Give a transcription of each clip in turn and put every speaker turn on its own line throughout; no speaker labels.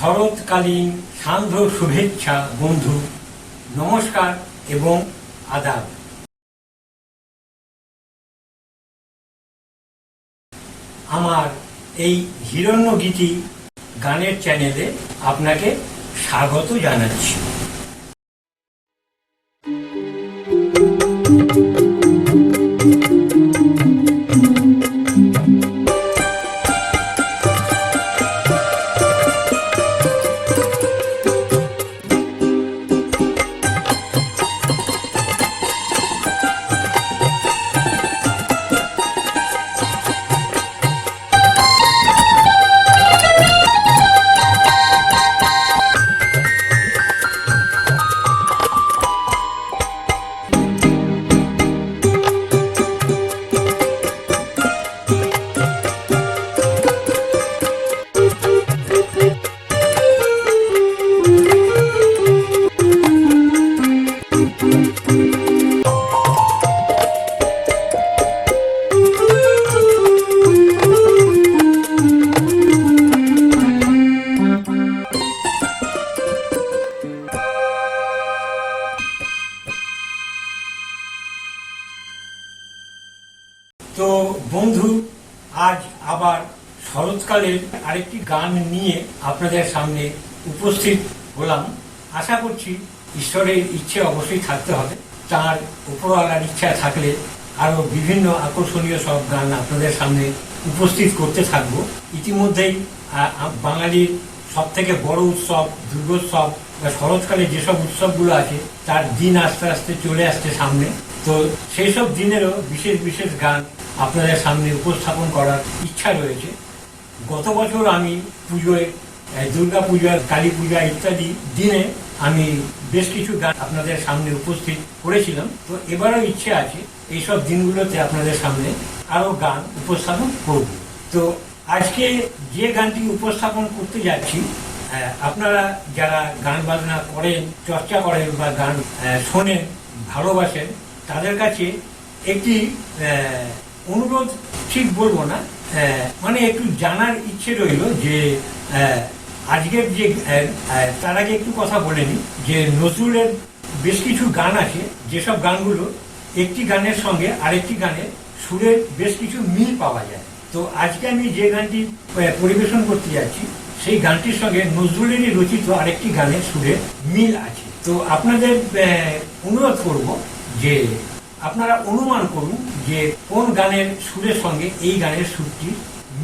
শরৎকালীন সান্ধ্য শুভেচ্ছা, বন্ধু, নমস্কার এবং আদাব। আমার এই হিরণ্যগীতি গানের চ্যানেলে আপনাকে স্বাগত জানাচ্ছি। শরৎকালের আরেকটি গান নিয়ে আপনাদের সামনে উপস্থিত হলাম। আশা করছি ঈশ্বরের ইচ্ছে অবশ্যই থাকতে হবে। তার উপরওয়ালার ইচ্ছা থাকলে আরও বিভিন্ন আকর্ষণীয় সব গান আপনাদের সামনে উপস্থিত করতে থাকব। ইতিমধ্যেই বাঙালির সব থেকে বড় উৎসব, দুর্গোৎসব বা শরৎকালে যেসব উৎসবগুলো আছে, তার দিন আস্তে আস্তে চলে আসছে সামনে। তো সেই সব দিনেরও বিশেষ বিশেষ গান আপনাদের সামনে উপস্থাপন করার ইচ্ছা রয়েছে। গত বছর আমি পুজোয় দুর্গা পূজা, কালী পূজা ইত্যাদি দিনে আমি বেশ কিছু গান আপনাদের সামনে উপস্থিত করেছিলাম। তো এবারও ইচ্ছে আছে এইসব দিনগুলোতে আপনাদের সামনে আরও গান উপস্থাপন করব। তো আজকে যে গানটি উপস্থাপন করতে যাচ্ছি আপনারা যারা গান বাজনা করেন, চর্চা করেন বা গান শোনেন, ভালোবাসেন, তাদের কাছে একটি অনুরোধ ঠিক বলব না মানে একটু জানার ইচ্ছে রইল যে আজকের যে তার আগে একটু কথা বলে নিই, যে নজরুলের বেশ কিছু গান আছে, যেসব গানগুলো একটি গানের সঙ্গে আরেকটি গানের সুরের বেশ কিছু মিল পাওয়া যায়। তো আজকে আমি যে গানটি পরিবেশন করতে যাচ্ছি, সেই গানটির সঙ্গে নজরুলেরই রচিত আরেকটি গানের সুরের মিল আছে। তো আপনাদের অনুরোধ করব যে আপনারা অনুমান করুন যে কোন গানের সুরের সঙ্গে এই গানের সুরটির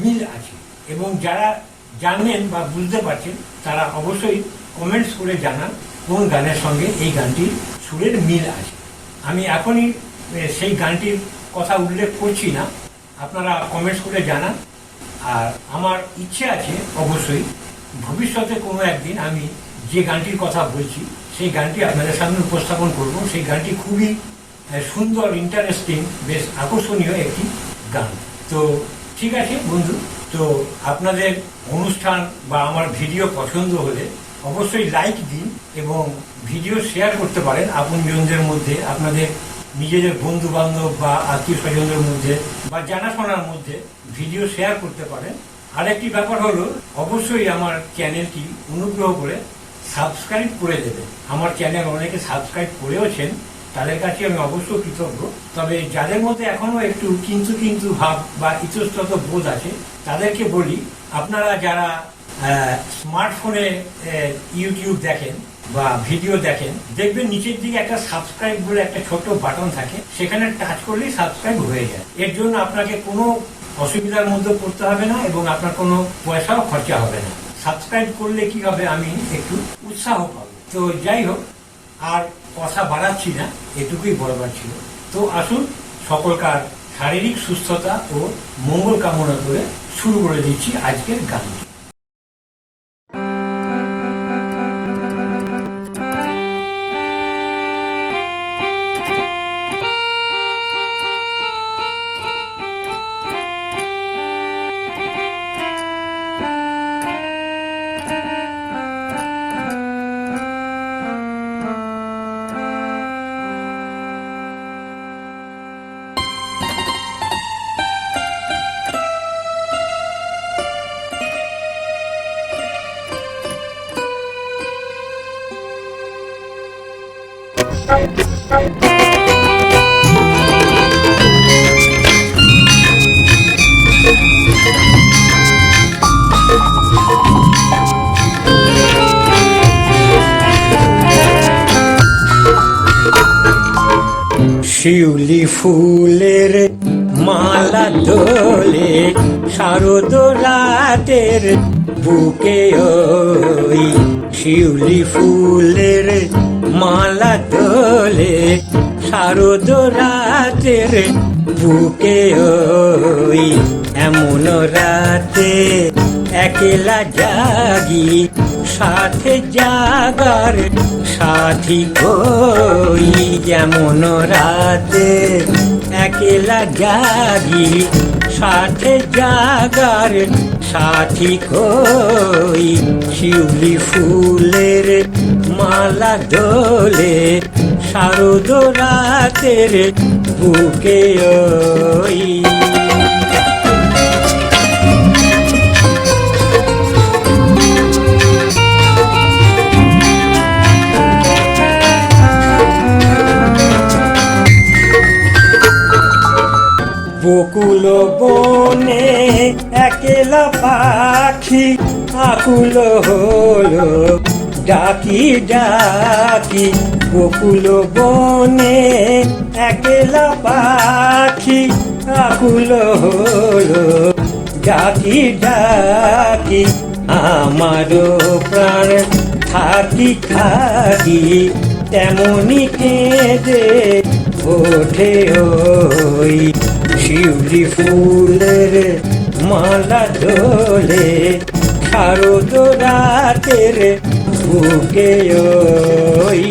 মিল আছে। এবং যারা জানেন বা বুঝতে পারছেন, তারা অবশ্যই কমেন্টস করে জানান কোন গানের সঙ্গে এই গানটির সুরের মিল আছে। আমি এখনই সেই গানটির কথা উল্লেখ করছি না। আপনারা কমেন্টস করে জানান। আর আমার ইচ্ছে আছে অবশ্যই ভবিষ্যতে কোনো একদিন আমি যে গানটির কথা বলছি, সেই গানটি আপনাদের সামনে উপস্থাপন করব। সেই গানটি খুবই সুন্দর ইন্টারেস্টিং বেশ আকর্ষণীয় একটি গান। তো ঠিক আছে বন্ধু, তো আপনাদের অনুষ্ঠান বা আমার ভিডিও পছন্দ হলে অবশ্যই লাইক দিন এবং ভিডিও শেয়ার করতে পারেন আপনজনদের মধ্যে, আপনাদের নিজেদের বন্ধু বান্ধব বা আত্মীয় স্বজনদের মধ্যে বা জানাশোনার মধ্যে ভিডিও শেয়ার করতে পারেন। আরেকটি ব্যাপার হলো, অবশ্যই আমার চ্যানেলটি অনুগ্রহ করে সাবস্ক্রাইব করে দেবেন। আমার চ্যানেল অনেকে সাবস্ক্রাইব করেওছেন তাদের কাছে আমি অবশ্য কৃতজ্ঞ। তবে যাদের মধ্যে এখনও একটু কিন্তু কিন্তু ভাব বা ইতস্তত বোধ আছে, তাদেরকে বলি, আপনারা যারা স্মার্টফোনে ইউটিউব দেখেন বা ভিডিও দেখেন, দেখবেন নিচের দিকে একটা সাবস্ক্রাইব বলে একটা ছোট বাটন থাকে, সেখানে টাচ করলেই সাবস্ক্রাইব হয়ে যায়। এর জন্য আপনাকে কোনো অসুবিধার মধ্যে পড়তে হবে না এবং আপনার কোনো পয়সাও খরচা হবে না। সাবস্ক্রাইব করলে কি হবে আমি একটু উৎসাহ পাবো। তো যাই হোক, আর কথা বাড়াচ্ছি না, এটুকুই বলবার ছিল। তো আসুন, সকলকার শারীরিক সুস্থতা ও মঙ্গল কামনা করে শুরু করে দিচ্ছি আজকের গানটি। শিউলি ফুলের মালা দোলে শারদ রাতের বুকে ওই শিউলি ফুলের মালা দোলে শারদ রাতের বুকে ওই এমন রাতে একলা জাগি, সাথে জাগার সাথী কই যেমন রাতে একলা জাগি, সাথে জাগার সাথী কই শিউলি ফুলের মালা দোলে শারদ বুকে ওই। বকুল বনে একলা পাখি, আকুল হলো, ডাকি ডাকি বকুল বনে একলা পাখি, আকুল হলো, ডাকি ডাকি, আমারও প্রাণ থাকি থাকি তেমনি কেঁদে ওঠে ওই শিউলি ফুলের মালা দোলে শারদ রাতের বুকে ওই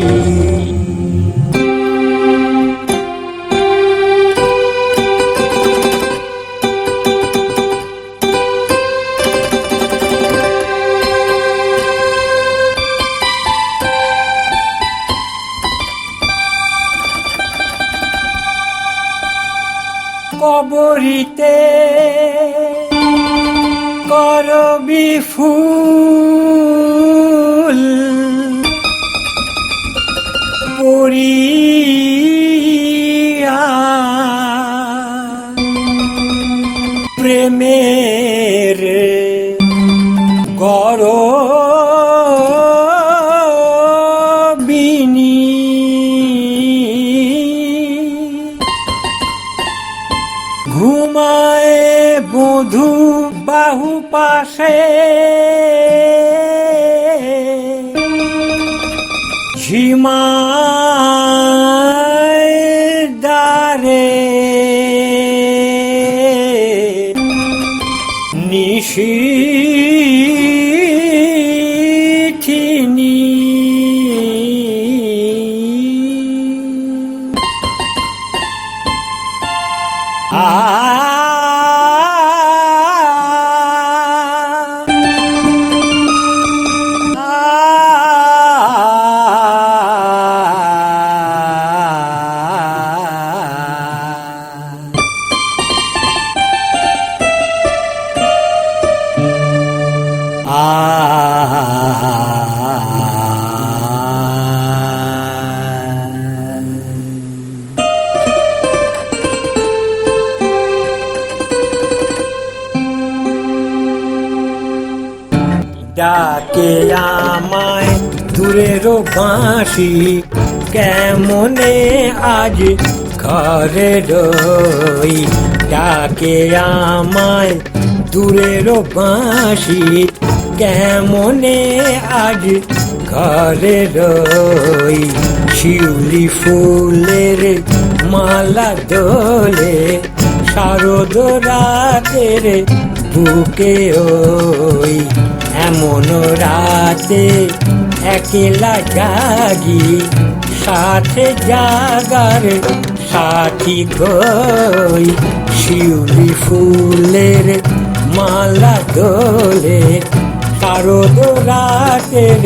বধু বাহু পাশে। ঝিমায় দারে নিশিথিনী ডাকে আমায় দূরের বাঁশি? কেমনে আজ ঘরে রই? ডাকে আমায় দূরের বাঁশি। কেমনে আজ ঘরে রই? শিউলি ফুলের মালা দোলে, শারদ রাতের বুকে ওই। এমন রাতে একলা জাগি, সাথে জাগার সাথী কই শিউলি ফুলের মালা দোলে কারও রাতের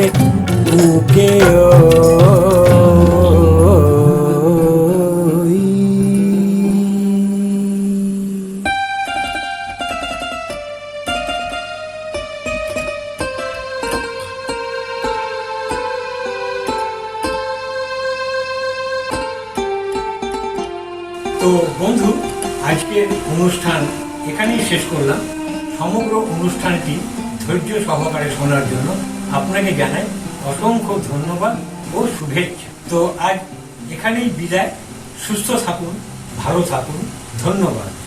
বুকে ওই তো বন্ধু, আজকের অনুষ্ঠান এখানেই শেষ করলাম। সমগ্র অনুষ্ঠানটি ধৈর্য সহকারে শোনার জন্য আপনাকে জানাই অসংখ্য ধন্যবাদ ও শুভেচ্ছা। তো আজ এখানেই বিদায়। সুস্থ থাকুন, ভালো থাকুন। ধন্যবাদ।